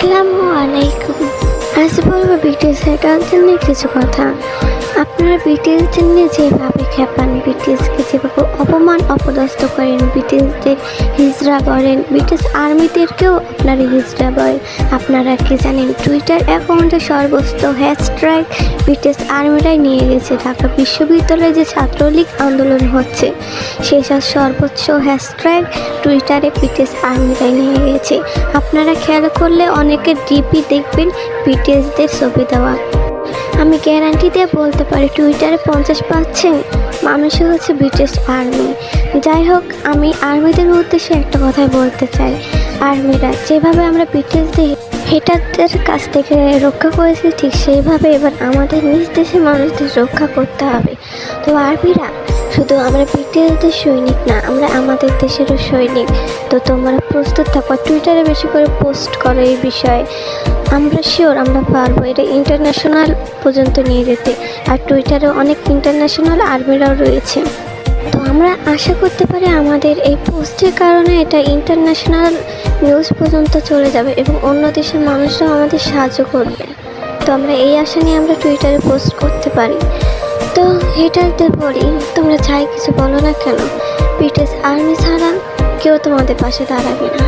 আসসালামু আলাইকুম। আজ বলব বিটিএস অঞ্চল নিয়ে কিছু কথা। আপনারা বিটিএসদের নিয়ে যেভাবে খেপান বিটিএসকে যেভাবে অপমান অপদস্থ করেন ব্রিটিশদের হিজড়া করেন ব্রিটিশ আর্মিদেরকেও আপনারা হিজড়া বলেন আপনারা কি জানেন, টুইটার অ্যাকাউন্টে সর্বস্ত হ্যাশট্যাগ ব্রিটিশ আর্মিরাই নিয়ে গেছে। ঢাকা বিশ্ববিদ্যালয়ে যে ছাত্রলীগ আন্দোলন হচ্ছে সেসব সর্বোচ্চ হ্যাশট্যাগ টুইটারে বিটিএস আর্মিরাই নিয়ে গেছে। আপনারা খেয়াল করলে অনেকে ডিপি দেখবেন বিটিএসদের ছবি দেওয়া। আমি গ্যারান্টি দিয়ে বলতে পারি টুইটারে পঞ্চাশ পার্সেন্ট মানুষই হচ্ছে ব্রিটিশ আর্মি যাই হোক, আমি আর্মিদের উদ্দেশ্যে একটা কথাই বলতে চাই। আর্মিরা যেভাবে আমরা ব্রিটিশদের হেটারদের কাছ থেকে রক্ষা করেছি, ঠিক সেইভাবে এবার আমাদের নিজ দেশের মানুষদের রক্ষা করতে হবে। তো আর্মিরা শুধু আমরা ব্রিটিশদের সৈনিক না, আমরা আমাদের দেশেরও সৈনিক। তো তোমরা প্রস্তুত থাকো টুইটারে বেশি করে পোস্ট করো এই বিষয়ে। আমরা শিওর আমরা পারব, এটা ইন্টারন্যাশনাল পর্যন্ত নিয়ে যেতে। আর টুইটারে অনেক ইন্টারন্যাশনাল আর্মিরাও রয়েছে। তো আমরা আশা করতে পারি আমাদের এই পোস্টের কারণে এটা ইন্টারন্যাশনাল নিউজ পর্যন্ত চলে যাবে এবং অন্য দেশের মানুষরাও আমাদের সাহায্য করবে। তো আমরা এই আশা নিয়ে আমরা টুইটারে পোস্ট করতে পারি। তো হেটারদের বলি, তোমরা যাই কিছু বলো না কেন, ব্রিটিশ আর্মি ছাড়া কেউ তোমাদের পাশে দাঁড়াবে না।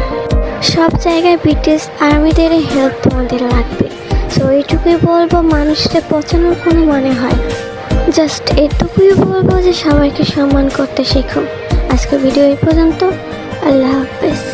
সব জায়গায় ব্রিটিশ আর্মিদের হেল্প তোমাদের লাগবে। সো এইটুকুই বলব, মানুষকে পচানোর কোনো মানে হয় না। জাস্ট এটুকুই বলব যে সবাইকে সম্মান করতে শেখো। আজকে ভিডিও এই পর্যন্ত, আল্লাহ হাফেজ।